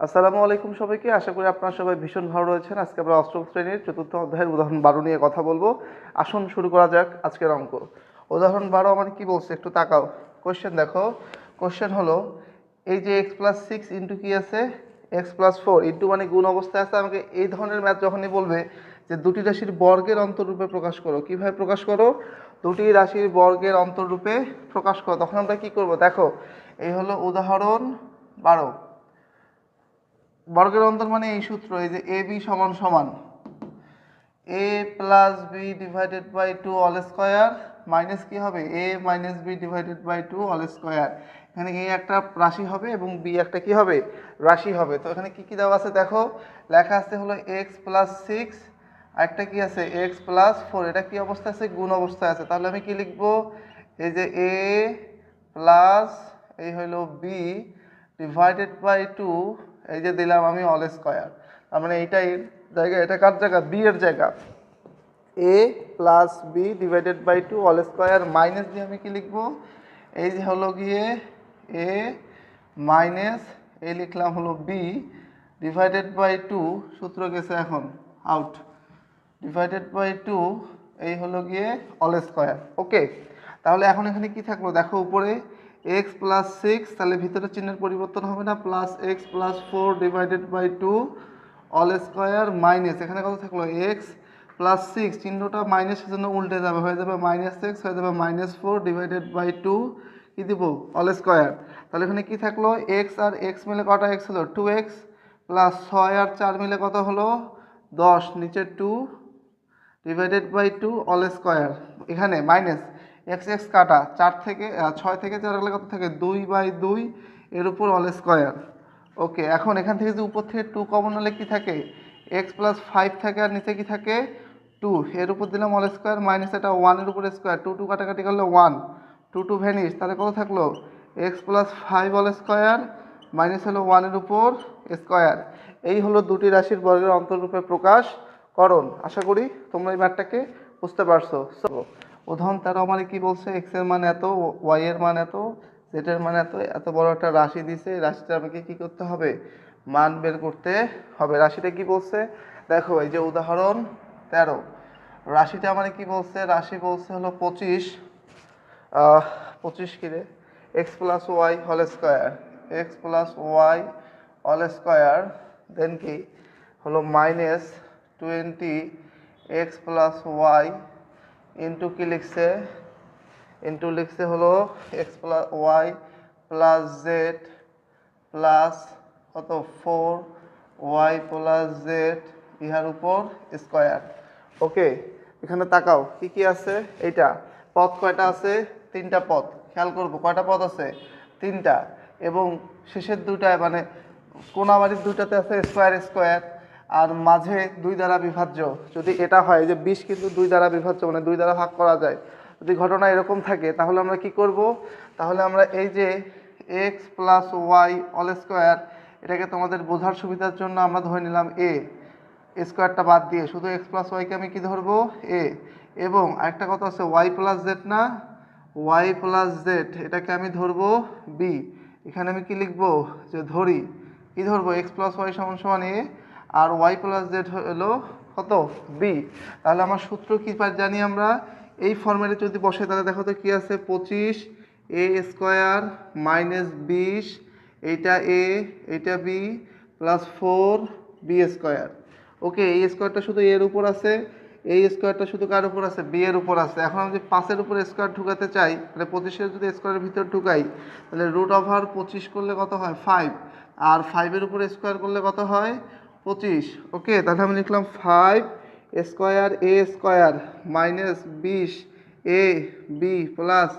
আসসালামু আলাইকুম সবাইকে। আশা করি আপনারা সবাই ভীষণ ভালো রয়েছেন। আজকে আমরা অষ্টম শ্রেণির চতুর্থ অধ্যায়ের উদাহরণ বারো নিয়ে কথা বলব। আসুন শুরু করা যাক আজকের অঙ্ক। উদাহরণ বারো আমার কি বলছে? একটু তাকাও। কোশ্চেন দেখো। কোশ্চেন হলো, এই যে এক্স প্লাস সিক্স ইন্টু কী আছে? এক্স প্লাস ফোর ইন্টু মানে গুণ অবস্থায় আছে। আমাকে এই ধরনের ম্যাথ যখনই বলবে যে দুটি রাশির বর্গের অন্তরূপে প্রকাশ করো। কীভাবে প্রকাশ করো? দুটি রাশির বর্গের অন্তরূপে প্রকাশ করো। তখন আমরা কি করব? দেখো, এই হলো উদাহরণ বারো। বর্গের অন্তর মানে এই সূত্র, এই যে এ বি সমান সমান, A plus B divided by two all square minus কি হবে? A minus B divided by two all square এখানে এ একটা রাশি হবে এবং বি একটা কি হবে? রাশি হবে। তো এখানে কি কি দেওয়া আছে দেখো? লেখা আছে হলো এক্স প্লাস সিক্স একটা কি আছে? এক্স প্লাস ফোর এটা কি অবস্থা আছে? গুণ অবস্থায় আছে। তাহলে আমি কি লিখব? এই যে এ প্লাস এই হলো বি ডিভাইডেড বাই টু এই যে দিলাম আমি অল স্কোয়ার তার মানে এইটা এইটাই জায়গা এটা কার জায়গা? বি এর জায়গা। A plus B divided by two all square minus দিয়ে আমি কি লিখব? এই যে হলো গিয়ে এ মাইনাস এই লিখলাম হলো বি ডিভাইডেড বাই টু সূত্র গেছে এখন আউট ডিভাইডেড বাই টু এই হলো গিয়ে অল স্কোয়ার ওকে তাহলে এখন এখানে কি থাকল? দেখো উপরে এক্স প্লাস সিক্স তাহলে ভিতরে চিহ্নের পরিবর্তন হবে না plus X plus four divided by two all square minus এখানে কত থাকল? এক্স প্লাস সিক্স চিহ্নটা মাইনাসের জন্য উল্টে যাবে, হয়ে যাবে মাইনাস এক্স হয়ে যাবে minus four divided by two কী দিব? অল স্কোয়ার তাহলে এখানে কি থাকল? এক্স আর এক্স মিলে কটা এক্স হলো? টু এক্স প্লাস ছয় আর চার মিলে কত হলো? দশ, নিচে two divided by two all square এখানে মাইনাস এক্স এক্স কাটা, চার থেকে ছয় থেকে চার গেলে কত থাকে দুই বাই দুই এর উপর অল স্কোয়ার ওকে এখন এখান থেকে যে উপর থেকে টু কমন হলে কি থাকে? এক্স প্লাস ফাইভ থাকে আর নিচে কি থাকে? টু এর উপর দিলাম অল স্কোয়ার মাইনাস এটা ওয়ানের উপর স্কোয়ার টু টু কাটাকাটি করলে ওয়ান টু টু ভ্যানিস তাহলে কত থাকল? X plus five all square minus হলো ওয়ানের উপর স্কোয়ার এই হলো দুটি রাশির বর্গের অন্তরূপে প্রকাশ করণ। আশা করি তোমরা এই ম্যাটটাকে বুঝতে পারছ। সো উদাহরণ তারা আমার কি বলছে? এক্সের মান এত ওয়াই এর মান এত জেড এর মান এত এত বড় একটা রাশি দিছে, রাশিটা আমাকে কি করতে হবে? মান বের করতে হবে। রাশিটা কি বলছে? দেখো, এই যে উদাহরণ তেরো। রাশিটা আমার কি বলছে? রাশি বলছে হলো পঁচিশ পঁচিশ কিরে এক্স প্লাস ওয়াই হল square X plus Y all square then কি? হলো minus twenty X plus Y into কি লিখছে? ইন্টু লিখছে হলো X plus Y plus Z plus কত? ফোর ওয়াই প্লাস জেড ইহার উপর স্কোয়ার ওকে এখানে তাকাও, কি কি আছে? এইটা পদ কয়টা আছে? তিনটা পদ খেয়াল করব, কয়টা পদ আছে? তিনটা, এবং শেষের দুটায় মানে কোনাবাড়ির দুটাতে আছে স্কোয়ার স্কোয়ার আর মাঝে দুই দ্বারা বিভাজ্য। যদি এটা হয় যে বিশ কিন্তু দুই দ্বারা বিভাজ্য মানে দুই দ্বারা ভাগ করা যায়। যদি ঘটনা এরকম থাকে, তাহলে আমরা কি করব? তাহলে আমরা এই যে X plus Y all square এটাকে তোমাদের বোঝার সুবিধার জন্য আমরা ধরে নিলাম এ স্কোয়ারটা বাদ দিয়ে শুধু এক্স প্লাস ওয়াইকে আমি কী ধরবো? এ এবং আরেকটা কথা আছে ওয়াই প্লাস জেড না? ওয়াই প্লাস জেড এটাকে আমি ধরবো বি এখানে আমি কি লিখব? যে ধরি। কি ধরবো? এক্স প্লাস ওয়াই সমান সমান এ আর ওয়াই প্লাস জেড হলো কত? বি তাহলে আমার সূত্র কি জানি আমরা? এই ফর্মেটে যদি বসে তাহলে দেখো তো কী আছে? পঁচিশ এ স্কোয়ার মাইনাস বিশ, এইটা এ এইটা B plus four B square okay এই স্কোয়ারটা শুধু এর উপর আছে। এই স্কোয়ারটা শুধু কার উপর আছে? বি এর উপর আছে। এখন আমি যদি পাঁচের উপর স্কোয়ার ঢুকাতে চাই, তাহলে পঁচিশের যদি স্কোয়ারের ভিতর ঢুকাই, তাহলে রুট ওভার পঁচিশ করলে কত হয়? ফাইভ আর ফাইভের উপর স্কোয়ার করলে কত হয়? পঁচিশ। ওকে, তাহলে আমি লিখলাম five square A square minus বিশ A B plus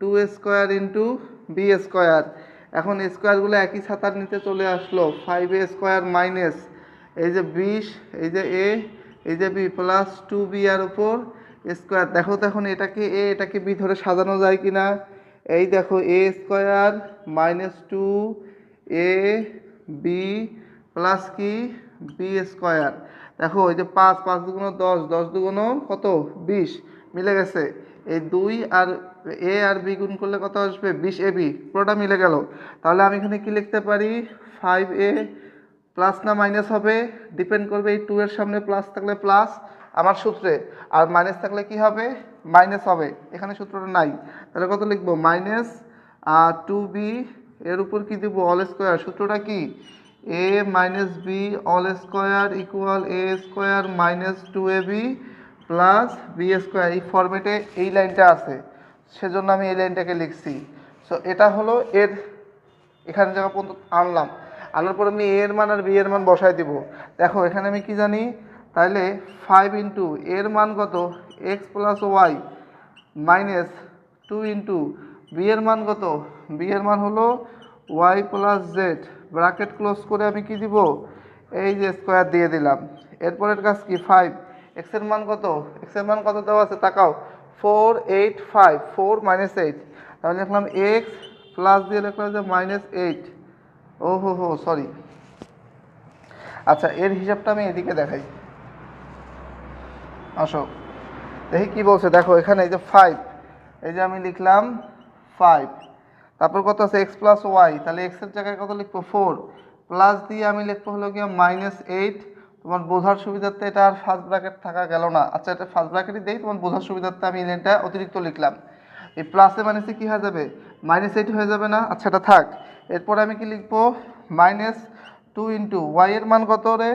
two square into B square এখন স্কোয়ারগুলো একই ছাতার নিতে চলে আসলো ফাইভ এ স্কোয়ার মাইনাস এই যে বিশ, এই যে এ এই যে বি প্লাস টু বি আর উপর স্কোয়ার দেখো তো এখন এটাকে এ এটাকে বি ধরে সাজানো যায় কি না এই দেখো A square minus two A B plus কি? বি স্কোয়ার দেখো, এই যে পাঁচ পাঁচ দুগুণ দশ দশ দুগুণ কত? বিশ। মিলে গেছে। এই দুই আর এ আর বি গুণ করলে কত আসবে? বিশ এ বি। পুরোটা মিলে গেল। তাহলে আমি এখানে কি লিখতে পারি? ফাইভ এ প্লাস না মাইনাস হবে? ডিপেন্ড করবে এই টু এর সামনে প্লাস থাকলে প্লাস আমার সূত্রে। আর মাইনাস থাকলে কি হবে? মাইনাস হবে। এখানে সূত্রটা নাই। তাহলে কত লিখব? মাইনাস টু বি এর উপর কি দিব? অল স্কোয়ার সূত্রটা কি? A minus B all square equal A square minus two A B plus B square এই ফর্মেটে এই লাইনটা আছে। সেজন্য আমি এই লাইনটাকে লিখছি। সো এটা হলো এর এখানে জায়গা পর্যন্ত আনলাম। আনার পর আমি এর মান আর বি এর মান বসাই দিব। দেখো, এখানে আমি কি জানি? তাইলে ফাইভ ইন্টু এর মান কত? X plus Y minus two into B এর মান কত? বি এর মান হলো Y plus Z bracket close করে আমি কি দিব? এই যে স্কোয়ার দিয়ে দিলাম। এরপরের কাজ কি? ফাইভ এক্সের মান কত? এক্সের মান কত দেওয়া আছে? তাকাও। Four eight five four minus eight তাহলে লিখলাম এক্স প্লাস দিয়ে লিখলাম যে মাইনাস এইট ও হো হো সরি আচ্ছা এর হিসাবটা আমি এদিকে দেখাই। আসো। দেখি কি বলছে? দেখো, এখানে এই যে ফাইভ এই যে আমি লিখলাম ফাইভ তারপর কত আছে? এক্স প্লাস ওয়াই তাহলে এক্সের জায়গায় কত লিখব? ফোর প্লাস দিয়ে আমি লিখব হলো গিয়ে মাইনাস এইট তোমার বোঝার সুবিধার্থে এটা আর ফার্স্ট ব্র্যাকেট থাকা গেল না। আচ্ছা এটা ফার্স্ট ব্র্যাকেটই দেই, তোমার বোঝার সুবিধার্থে আমি এটা অতিরিক্ত লিখলাম। এই প্লাসে মাইনাসে কী হয়ে যাবে? মাইনাস এইট হয়ে যাবে না? আচ্ছা এটা থাক। এরপরে আমি কি লিখব? মাইনাস টু ইন্টু ওয়াই এর মান কত রে?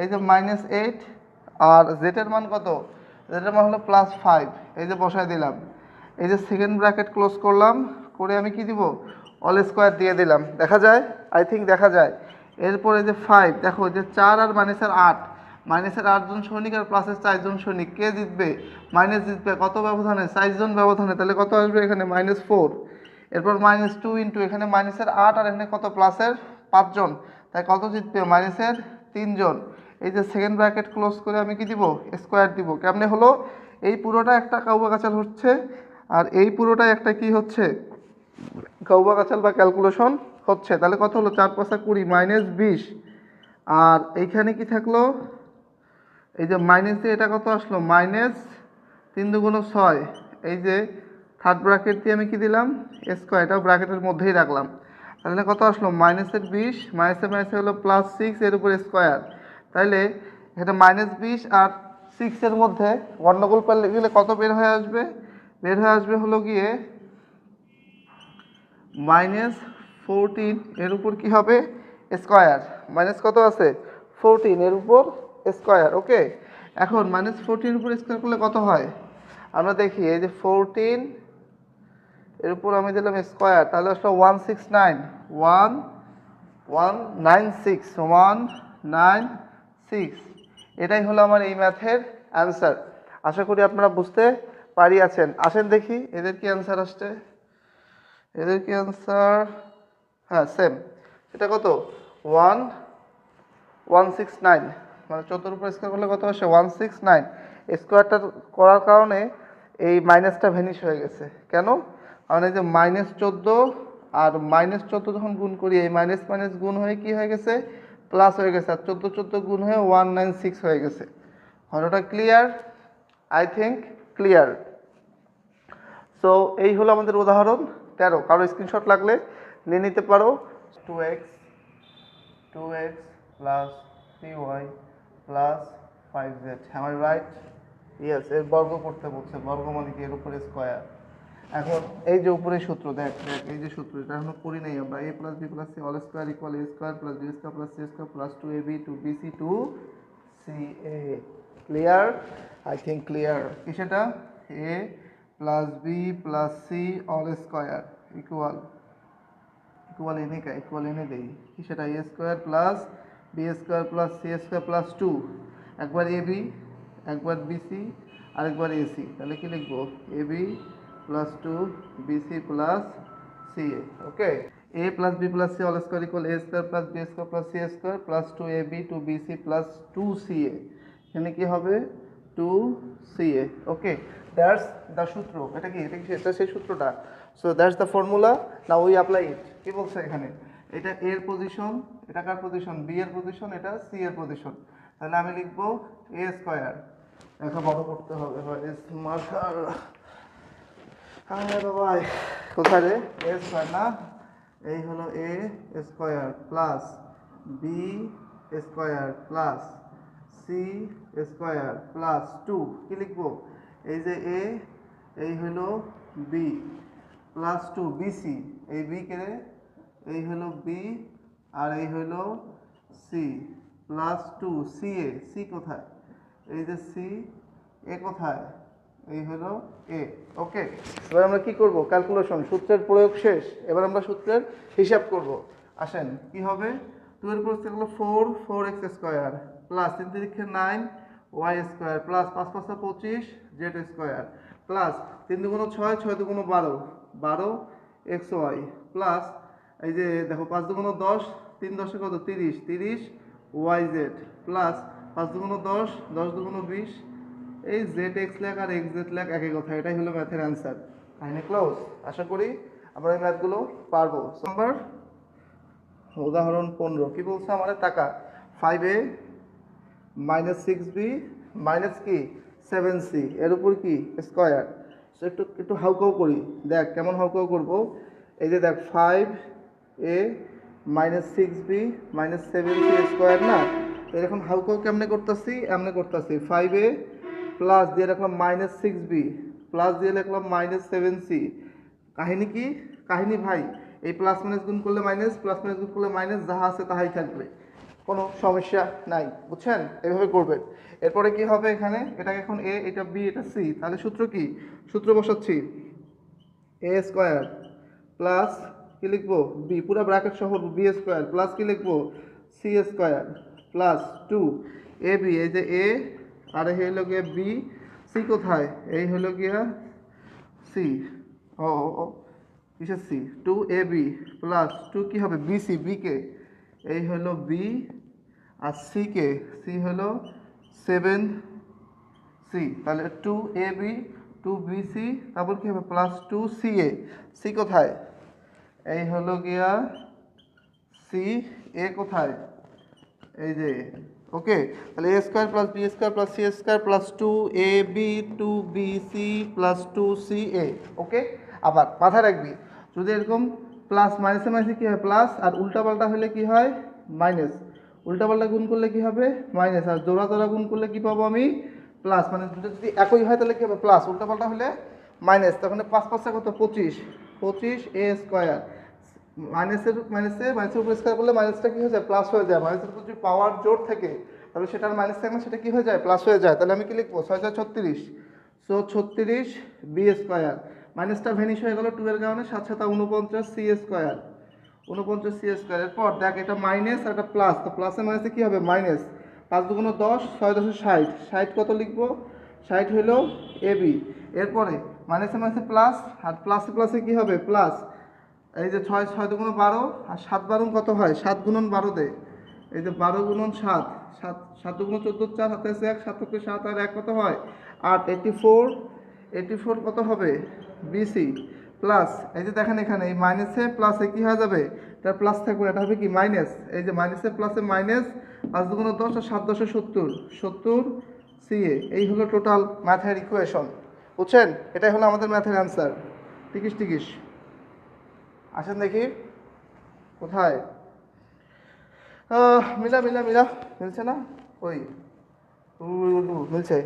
এই যে মাইনাস এইট আর জেড এর মান কত? জেড এর মান হলো প্লাস ফাইভ এই যে বসায় দিলাম। এই যে সেকেন্ড ব্র্যাকেট ক্লোজ করলাম। করে আমি কি দিব? অল স্কোয়ার দিয়ে দিলাম। দেখা যায়? আই থিঙ্ক দেখা যায়। এরপরে যে ফাইভ দেখো যে চার আর মাইনাসের আট। মাইনাসের আটজন সৈনিক আর প্লাসের চারজন সৈনিক। কে জিতবে? মাইনাস জিতবে। কত ব্যবধানে? চারজন ব্যবধানে। তাহলে কত আসবে এখানে? মাইনাস ফোর এরপর মাইনাস টু ইন্টু এখানে মাইনাসের আট আর এখানে কত? প্লাসের পাঁচজন। তাই কত জিতবে? মাইনাসের তিনজন। এই যে সেকেন্ড ব্র্যাকেট ক্লোজ করে আমি কি দিব? স্কোয়ার দিব। কেমনে হলো? এই পুরোটা একটা কাউবা কাচাল হচ্ছে। আর এই পুরোটা একটা কি হচ্ছে? কাচাল বা ক্যালকুলেশন হচ্ছে, তাহলে কত হলো? চার পাঁচা কুড়ি মাইনাস বিশ। আর এইখানে কি থাকল? এই যে মাইনাস দিয়ে এটা কত আসলো? মাইনাস তিন দুগুণ ছয়। এই যে থার্ড ব্র্যাকেট দিয়ে আমি কি দিলাম? স্কোয়ার এটাও ব্র্যাকেটের মধ্যেই রাখলাম। তাহলে কত আসলো? মাইনাসের বিশ মাইনাসের মাইনাসে হলো প্লাস সিক্স এর উপরে স্কোয়ার তাইলে এটা মাইনাস বিশ আর সিক্সের মধ্যে গণ্ডগোল পারলে গেলে কত বের হয়ে আসবে? বের হয়ে আসবে হলো গিয়ে মাইনাস ফোরটিন এর উপর কি হবে? স্কোয়ার। মাইনাস কত আছে? ফোরটিন এর উপর স্কোয়ার, ওকে? এখন মাইনাস ফোরটিন উপর স্কোয়ার করলে কত হয়? আমরা দেখি, এই যে ফোরটিন এর উপর আমি দিলাম স্কোয়ার, তাহলে আসলে one six nine. One one, nine, six, one, nine, six. এটাই হলো আমার এই ম্যাথের অ্যান্সার। আশা করি আপনারা বুঝতে পারিয়াছেন। আসেন দেখি, এদের কি অ্যান্সার আসছে? এদের কি অ্যান্সার হ্যাঁ সেম এটা কত? ওয়ান ওয়ান সিক্স নাইন মানে চোদ্দোর উপর স্কোয়ার করলে কত আসে? ওয়ান সিক্স নাইন স্কোয়ারটা করার কারণে এই মাইনাসটা ভ্যানিশ হয়ে গেছে। কেন? কারণ এই যে মাইনাস চোদ্দ আর মাইনাস চোদ্দ যখন গুণ করি, এই মাইনাস মাইনাস গুণ হয়ে কি হয়ে গেছে? প্লাস হয়ে গেছে। আর চোদ্দ চোদ্দ গুণ হয়ে ওয়ান নাইন সিক্স হয়ে গেছে। হলোটা clear I think clear so এই হলো আমাদের উদাহরণ। তেরো। কারও স্ক্রিনশট লাগলে নিয়ে নিতে পারো। Two X two X plus three Y plus five Z hammer right yes এর বর্গ করতে বলছে। বর্গ মানে কি? এর উপরে স্কোয়ার এখন এই যে উপরে সূত্র, দেখ দেখ, এই যে সূত্র, এটা এখনও করি নাই আমরা। A plus B plus C all square equal A square plus B square plus C square plus two A B two B C two C A clear I think clear কি সেটা A plus B plus C all square equal equal এনে কা equal এনে দেই। কি সেটা? A square plus B square plus C square plus two একবার A B একবার বিসি আরেকবার এসি তাহলে কি লিখব? A B plus two BC plus C A okay A plus B plus C all square equal A square plus B square plus C square plus two A B two BC plus two C A এখানে কি হবে? Two C A okay that's the সূত্র, এটা কি? এটা কি এটা সেই সূত্রটা? সো দ্যাটস দ্য ফর্মুলা না উই অ্যাপ্লাই ইট কি বলছে এখানে? এটা এর পজিশন এটা কার পজিশন বি এর পজিশন এটা সি এর পজিশন তাহলে আমি লিখব এ স্কোয়ার এখন বড় করতে হবে মার্কার হ্যাঁ বাবা কোথায় রে? এ স্কোয়ার না? এই হলো A square plus B square plus C square plus two কী লিখব? এই যে এ এই হলো বি প্লাস টু বিসি এই বি কে এই হলো বি আর এই হলো C plus two C A C কোথায়? এই যে সি এ কোথায়? এই হলো এ ওকে এবার আমরা কি করব? ক্যালকুলেশন সূত্রের প্রয়োগ শেষ। এবার আমরা সূত্রের হিসাব করব। আসেন, কি হবে? টু এর উপর four four X square plus তিন তিরিখে নাইন ওয়াই স্কোয়ার প্লাস পাঁচ পাঁচটা পঁচিশ জেড স্কোয়ার প্লাস তিন দুগুণ ছয় ছয় দুগুণ বারো বারো এক্স ওয়াই প্লাস এই যে দেখো পাঁচ দুগুণ দশ, তিন দশে কত? তিরিশ তিরিশ ওয়াই জেড প্লাস পাঁচ দুগুণ দশ দশ দুগুণ বিশ। এই জেড এক্স লেখ আর এক্স জেড লেখ একই কথা এটাই হলো ম্যাথের অ্যান্সার কাহিনী ক্লোজ আশা করি আমরা এই ম্যাথগুলো পারব। নাম্বার উদাহরণ পনেরো। কি বলছে আমাদের টাকা? Five A minus six B minus কি? Seven C. এর উপর কি? স্কোয়ার। সো একটু একটু হাউকাউ করি। দেখ, কেমন হাউকাউ করব? এই যে দেখ five A minus six B minus seven C square না? তো এরকম হাউকাউ কেমনে করতেছি? এমনি করতেছি। ফাইভ এ প্লাস দিয়ে রাখলাম মাইনাস সিক্স বি। প্লাস দিয়ে রাখলাম মাইনাস সেভেন সি। কাহিনী কি? কাহিনী ভাই, এই প্লাস মাইনাস গুণ করলে মাইনাস প্লাস মাইনাস গুণ করলে মাইনাস যাহা আছে তাহাই থাকবে। কোনো সমস্যা নাই, বুঝছেন? এভাবে করবেন। এরপরে কি হবে এখানে? এটাকে এখন এ এটা বি এটা সি তাহলে সূত্র কি? সূত্র বসাচ্ছি। এ স্কোয়ার প্লাস কি লিখব? বি পুরো ব্র্যাকেট সহ বি স্কোয়ার প্লাস কি লিখব? C square plus two A B এই যে এ আর এই হলো গিয়ে বি সি কোথায়? এই হলো গিয়া সি ও কিসের C two A B plus two কী হবে? বি সি বিকে এই হলো বি আর সি কে? সি হলো সেভেন সি তাহলে two A B two B C তারপর কী হবে? Plus two C A C কোথায়? এই হলো গিয়া সি এ কোথায়? এই যে ওকে তাহলে A square plus B square plus C square plus two A B two B C plus two C A okay আবার মাথায় রাখবি, যদি এরকম প্লাস, মাইনাসে মাইনাসে কী হয়? প্লাস, আর উল্টাপাল্টা হলে কি হয়? মাইনাস। উল্টাপাল্টা গুণ করলে কি হবে? মাইনাস। আর জোড়া জোড়া গুণ করলে কি পাবো আমি? প্লাস। মানে দুটো যদি একই হয়, তাহলে কি হবে? প্লাস। উল্টাপাল্টা হলে মাইনাস। তখন পাঁচ পাঁচটা কত? পঁচিশ। পঁচিশ এ স্কোয়ার। মাইনাসের, মাইনাসে মাইনাসের উপর স্কোয়ার করলে মাইনাসটা কি হয়ে যায়? প্লাস হয়ে যায়। মাইনাসের উপর যদি পাওয়ার জোর থাকে, তাহলে সেটার মাইনাস থাকে না সেটা কি হয়ে যায়? প্লাস হয়ে যায়। তাহলে আমি কি লিখব? ছয় ছয় ছত্রিশ। সো ছত্রিশ বি স্কোয়ার। মাইনাসটা ভ্যানিশ হয়ে গেল টু এর কারণে সাত সাতা উনপঞ্চাশ সি স্কোয়ার উনপঞ্চাশ সি স্কোয়ার এরপর দেখ এটা মাইনাস আর একটা প্লাস তো প্লাসে মাইনাসে কী হবে? মাইনাস পাঁচ দুগুণ দশ, ছয় দশে ষাট। ষাট কত লিখব? ষাট হলো এ বি এরপরে মাইনাসে মাইনাসে প্লাস আর প্লাসে প্লাসে কী হবে? প্লাস এই যে ছয় ছয় দুগুণ বারো, আর সাত বারুন কত হয়? সাত গুণন বারো বারোতে এই যে বারো গুণন সাত সাত সাত দুগুণ চোদ্দ চার আছে এক, সাত সাত, আর এক কত হয়? আট। এইটি ফোর এইটি ফোর কত হবে? বিসি প্লাস এই যে দেখেন এখানে, এই মাইনাসে প্লাসে কি হয়ে যাবে? এটা প্লাস থাকবে এটা হবে কি? মাইনাস এই যে মাইনাসে প্লাসে মাইনাস পাঁচ দুগুণ দশ আর সাত দশে সত্তর সত্তর সিএ এই হলো টোটাল ম্যাথের ইকুয়েশন বুঝছেন? এটাই হলো আমাদের ম্যাথের অ্যান্সার টিকিস টিকিস। আসেন দেখি, কোথায়? মিলা মিলা মিলা, মিলছে না? ওই মিলছে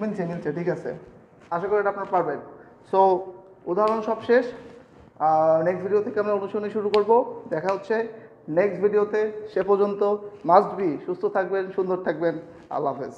মিলছে মিলছে, ঠিক আছে। আশা করি এটা আপনারা পারবেন। সো উদাহরণ সব শেষ। নেক্সট ভিডিও থেকে আমরা অনুশীলন শুরু করব। দেখা হচ্ছে নেক্সট ভিডিওতে সে পর্যন্ত মাস্ট বি সুস্থ থাকবেন, সুন্দর থাকবেন। আল্লাহ হাফেজ।